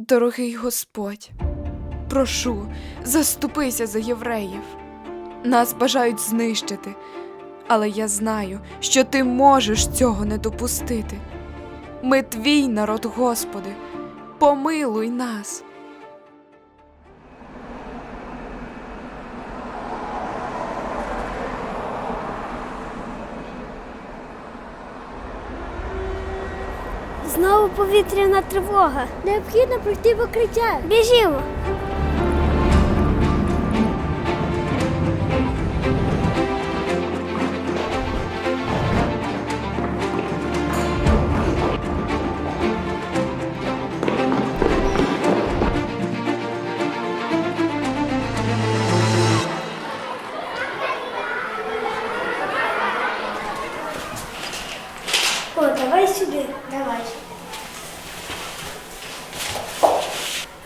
Дорогий Господь, прошу, заступися за євреїв. Нас бажають знищити, але я знаю, що ти можеш цього не допустити. Ми твій народ, Господи, помилуй нас. Знову повітряна тривога. Необхідно пройти покриття. Біжімо. О, давай сюди. Давай.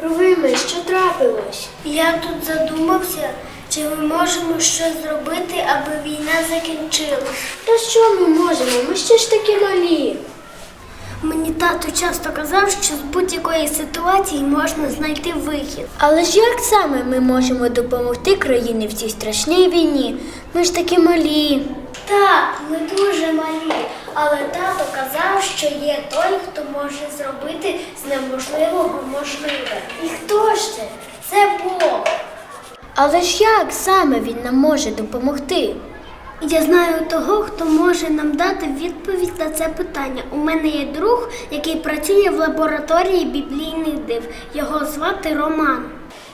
Ровиме, що трапилось? Я тут задумався, чи ми можемо щось зробити, аби війна закінчилась. Та що ми можемо? Ми ще ж таки малі. Мені тато часто казав, що з будь-якої ситуації можна знайти вихід. Але ж як саме ми можемо допомогти країні в цій страшній війні? Ми ж таки малі. Так, ми дуже малі. Але тато казав, що є той, хто може зробити з неможливого можливе. І хто ж це? Це Бог. Але ж як саме він нам може допомогти? Я знаю того, хто може нам дати відповідь на це питання. У мене є друг, який працює в лабораторії біблійних див. Його звати Роман.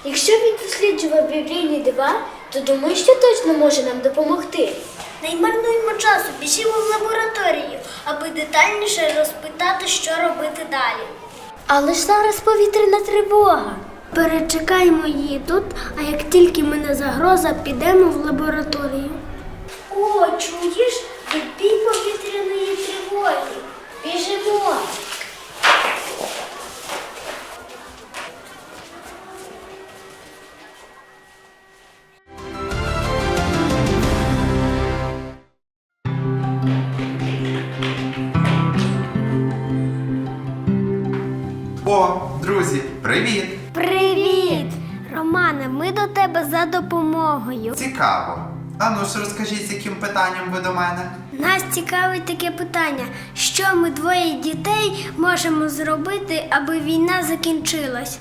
Якщо він досліджував біблійні дива, то думаю, що точно може нам допомогти. Не марнуймо часу, біжімо в лабораторію, аби детальніше розпитати, що робити далі. Але ж зараз повітряна тривога. Перечекаємо її тут, а як тільки мене загроза, підемо в лабораторію. О, чуєш? Відбій повітряної тривоги. Біжимо. О, друзі, привіт! Привіт! Романе, ми до тебе за допомогою. Цікаво. А ну ж розкажіть, з яким питанням ви до мене? Нас цікавить таке питання: що ми двоє дітей можемо зробити, аби війна закінчилась?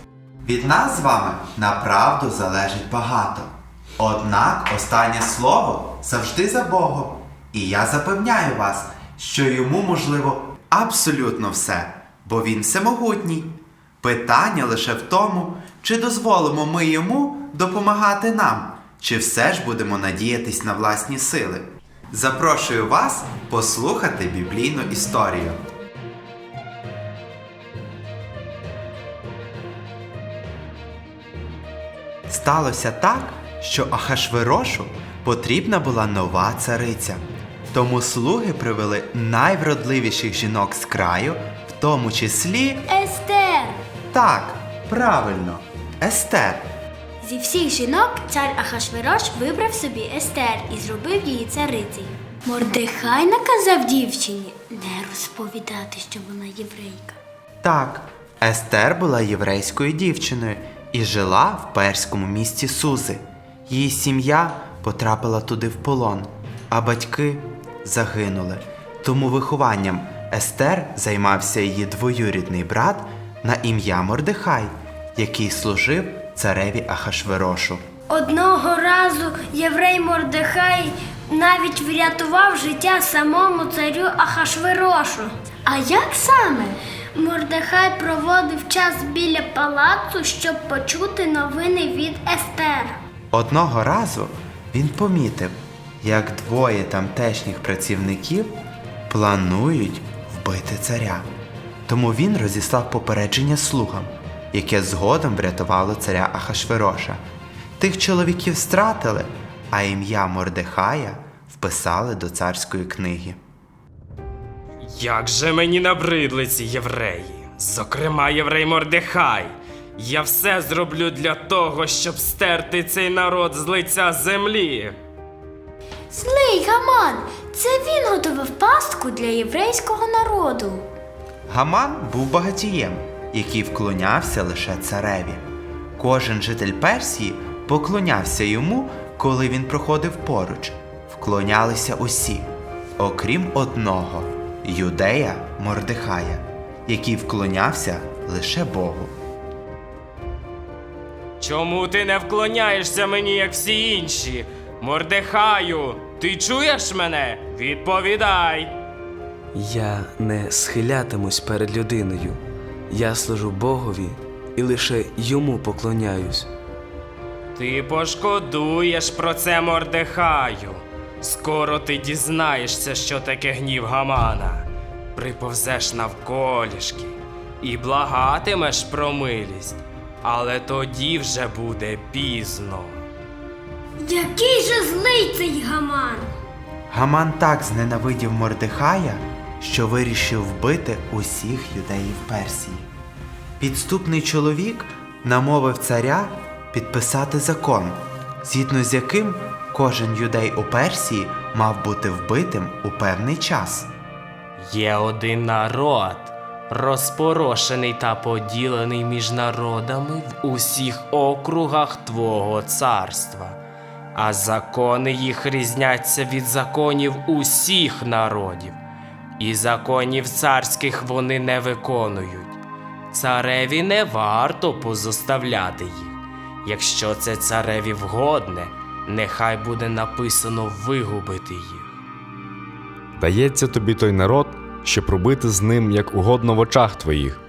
Від нас з вами направду залежить багато. Однак останнє слово завжди за Богом. І я запевняю вас, що йому можливо абсолютно все, бо він всемогутній. Питання лише в тому, чи дозволимо ми йому допомагати нам, чи все ж будемо надіятись на власні сили. Запрошую вас послухати біблійну історію. Сталося так, що Ахашверошу потрібна була нова цариця. Тому слуги привели найвродливіших жінок з краю, в тому числі Естер! Так, правильно, Естер. Зі всіх жінок цар Ахашверош вибрав собі Естер і зробив її царицею. Мордехай наказав дівчині не розповідати, що вона єврейка. Так, Естер була єврейською дівчиною і жила в перському місті Сузи. Її сім'я потрапила туди в полон, а батьки загинули. Тому вихованням Естер займався її двоюрідний брат на ім'я Мордехай, який служив цареві Ахашверошу. Одного разу єврей Мордехай навіть врятував життя самому царю Ахашверошу. А як саме? Мордехай проводив час біля палацу, щоб почути новини від Естер. Одного разу він помітив, як двоє тамтешніх працівників планують вбити царя. Тому він розіслав попередження слугам, яке згодом врятувало царя Ахашвероша. Тих чоловіків стратили, а ім'я Мордехая вписали до царської книги. Як же мені набридли ці євреї, зокрема єврей Мордехай. Я все зроблю для того, щоб стерти цей народ з лиця землі. Злий Гаман, це він готував пастку для єврейського народу. Гаман був багатієм який вклонявся лише цареві. Кожен житель Персії поклонявся йому, коли він проходив поруч. Вклонялися усі, окрім одного юдея Мордехая, який вклонявся лише Богу. Чому ти не вклоняєшся мені, як всі інші? Мордехаю, ти чуєш мене? Відповідай. Я не схилятимусь перед людиною. Я служу Богові і лише йому поклоняюсь. Ти пошкодуєш про це Мордехаю. Скоро ти дізнаєшся, що таке гнів Гамана. Приповзеш навколішки і благатимеш про милість, але тоді вже буде пізно. Який же злий цей гаман! Гаман так зненавидів Мордехая, що вирішив вбити усіх юдеїв Персії. Підступний чоловік намовив царя підписати закон, згідно з яким кожен юдей у Персії мав бути вбитим у певний час. Є один народ, розпорошений та поділений між народами в усіх округах Твого царства, а закони їх різняться від законів усіх народів, і законів царських вони не виконують. Цареві не варто позоставляти їх. Якщо це цареві вгодне, нехай буде написано вигубити їх. Дається тобі той народ, щоб робити з ним як угодно в очах твоїх.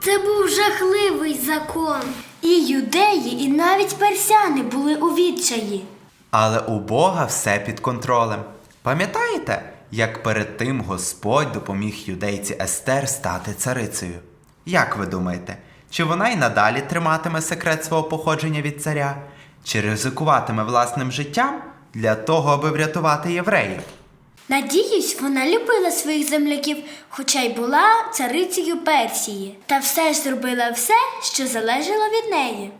Це був жахливий закон. І юдеї, і навіть персяни були у відчаї. Але у Бога все під контролем. Пам'ятаєте, як перед тим Господь допоміг юдейці Естер стати царицею? Як ви думаєте, чи вона й надалі триматиме секрет свого походження від царя, чи ризикуватиме власним життям для того, аби врятувати євреїв? Надіюсь, вона любила своїх земляків, хоча й була царицею Персії, та все ж зробила все, що залежало від неї.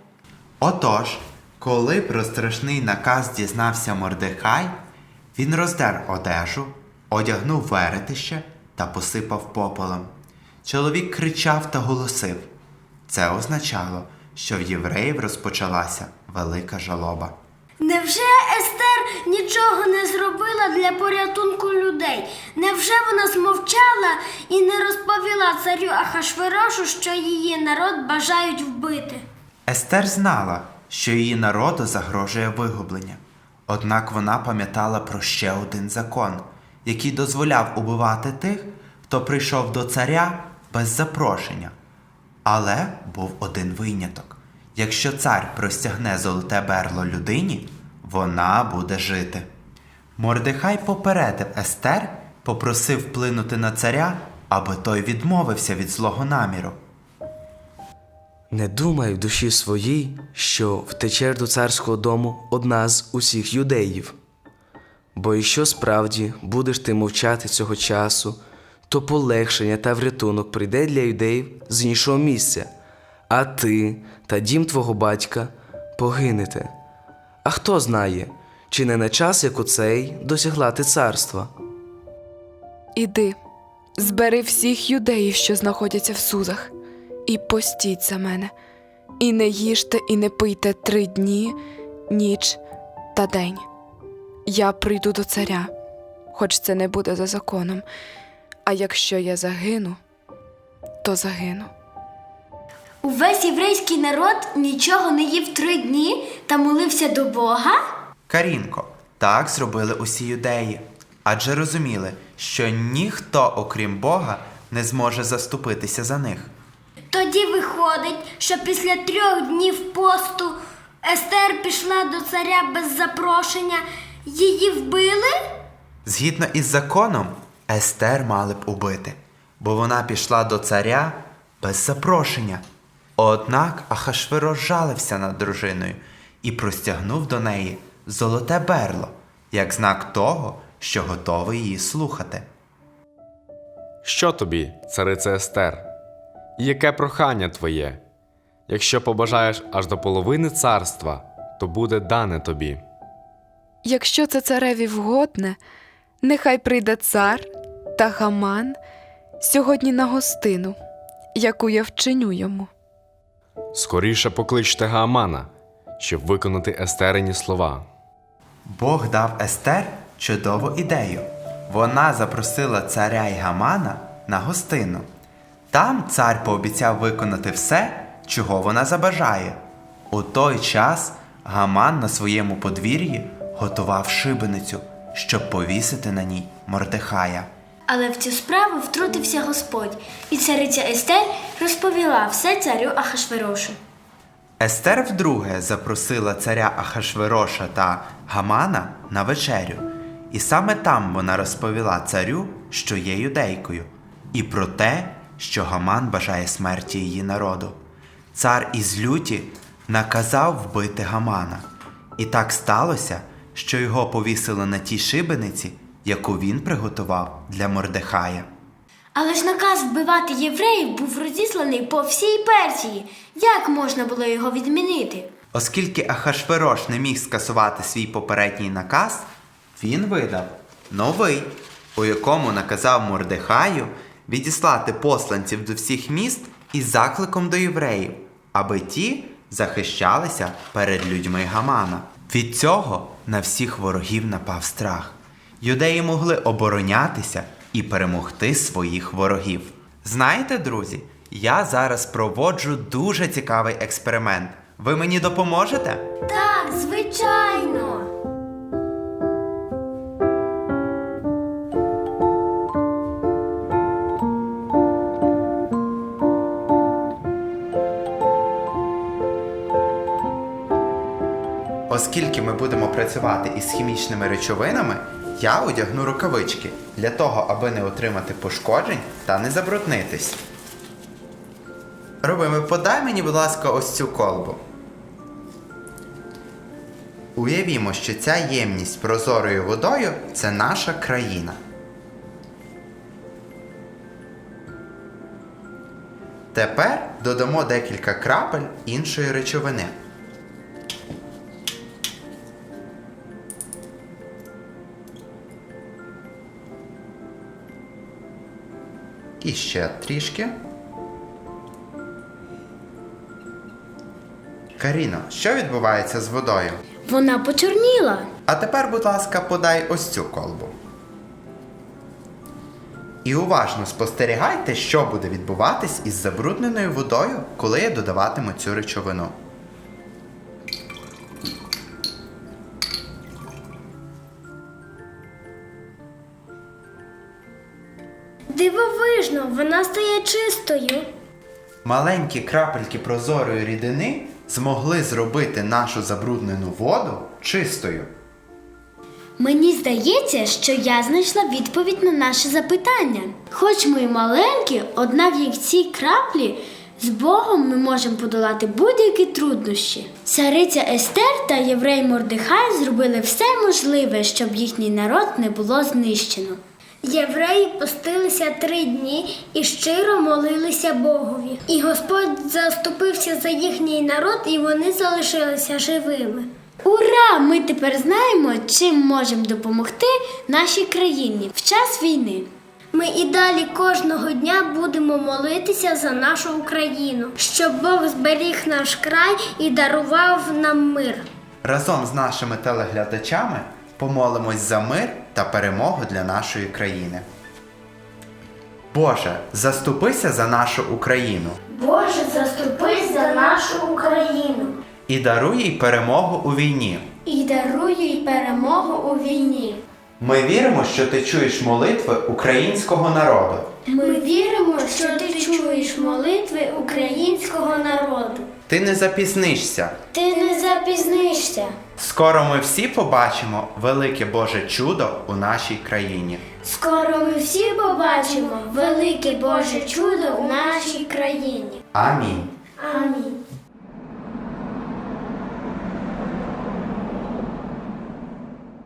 Отож, коли про страшний наказ дізнався Мордехай, він роздер одежу, одягнув веретище та посипав попелом. Чоловік кричав та голосив. Це означало, що в євреїв розпочалася велика жалоба. Невже Естер нічого не зробила для порятунку людей? Невже вона змовчала і не розповіла царю Ахашверошу, що її народ бажають вбити? Естер знала, що її народу загрожує вигублення. Однак вона пам'ятала про ще один закон, який дозволяв убивати тих, хто прийшов до царя без запрошення. Але був один виняток: якщо цар простягне золоте берло людині, вона буде жити. Мордехай попередив Естер, попросив вплинути на царя, аби той відмовився від злого наміру. Не думай в душі своїй, що втечеш до царського дому одна з усіх юдеїв. Бо якщо справді будеш ти мовчати цього часу, то полегшення та врятунок прийде для юдеїв з іншого місця, а ти та дім твого батька погинете. А хто знає, чи не на час, як оцей, досягла ти царства? Іди, збери всіх юдеїв, що знаходяться в Сузах, і постіть за мене. І не їжте, і не пийте три дні, ніч та день. Я прийду до царя, хоч це не буде за законом. А якщо я загину, то загину. Увесь єврейський народ нічого не їв три дні та молився до Бога? Карінко, так зробили усі юдеї, адже розуміли, що ніхто, окрім Бога, не зможе заступитися за них. Тоді виходить, що після трьох днів посту Естер пішла до царя без запрошення. Її вбили? Згідно із законом, Естер мали б убити, бо вона пішла до царя без запрошення. Однак Ахашвирош жалився над дружиною і простягнув до неї золоте берло, як знак того, що готовий її слухати. Що тобі, царице Естер? І яке прохання твоє? Якщо побажаєш аж до половини царства, то буде дане тобі. Якщо це цареві вгодне, нехай прийде цар та Гаман сьогодні на гостину, яку я вчиню йому. Скоріше покличте Гаамана, щоб виконати естерині слова. Бог дав Естер чудову ідею. Вона запросила царя й Гамана на гостину. Там цар пообіцяв виконати все, чого вона забажає. У той час Гаман на своєму подвір'ї готував шибеницю, щоб повісити на ній Мордехая. Але в цю справу втрутився Господь, і цариця Естер розповіла все царю Ахашверошу. Естер вдруге запросила царя Ахашвероша та Гамана на вечерю, і саме там вона розповіла царю, що є юдейкою, і про те, що Гаман бажає смерті її народу. Цар із люті наказав вбити Гамана, і так сталося, що його повісили на тій шибениці, яку він приготував для Мордехая. Але ж наказ вбивати євреїв був розісланий по всій Персії. Як можна було його відмінити? Оскільки Ахашверош не міг скасувати свій попередній наказ, він видав новий, у якому наказав Мордехаю відіслати посланців до всіх міст із закликом до євреїв, аби ті захищалися перед людьми Гамана. Від цього на всіх ворогів напав страх. Юдеї могли оборонятися і перемогти своїх ворогів. Знаєте, друзі, я зараз проводжу дуже цікавий експеримент. Ви мені допоможете? Так, звичайно. Оскільки ми будемо працювати із хімічними речовинами, я одягну рукавички для того, аби не отримати пошкоджень та не забруднитись. Робимо, подай мені, будь ласка, ось цю колбу. Уявімо, що ця ємність прозорою водою це наша країна. Тепер додамо декілька крапель іншої речовини. І ще трішки. Каріно, що відбувається з водою? Вона почорніла. А тепер, будь ласка, подай ось цю колбу. І уважно спостерігайте, що буде відбуватись із забрудненою водою, коли я додаватиму цю речовину. Дивовижно, вона стає чистою. Маленькі крапельки прозорої рідини змогли зробити нашу забруднену воду чистою. Мені здається, що я знайшла відповідь на наше запитання. Хоч ми й маленькі, однак як ці краплі з Богом ми можемо подолати будь-які труднощі. Цариця Естер та єврей Мордехай зробили все можливе, щоб їхній народ не було знищено. Євреї постилися три дні і щиро молилися Богові. І Господь заступився за їхній народ, і вони залишилися живими. Ура! Ми тепер знаємо, чим можемо допомогти нашій країні в час війни. Ми і далі кожного дня будемо молитися за нашу Україну, щоб Бог зберіг наш край і дарував нам мир. Разом з нашими телеглядачами помолимось за мир та перемогу для нашої країни. Боже, заступися за нашу Україну Боже, заступись за нашу Україну і даруй їй перемогу у війні. і даруй їй перемогу у війні. Ми віримо, що ти чуєш молитви українського народу. Ми віримо, що ти чуєш молитви українського народу. Ти не запізнишся. Ти не запізнишся. Скоро ми всі побачимо велике Боже чудо у нашій країні. Скоро ми всі побачимо велике Боже чудо у нашій країні. Амінь. Амінь.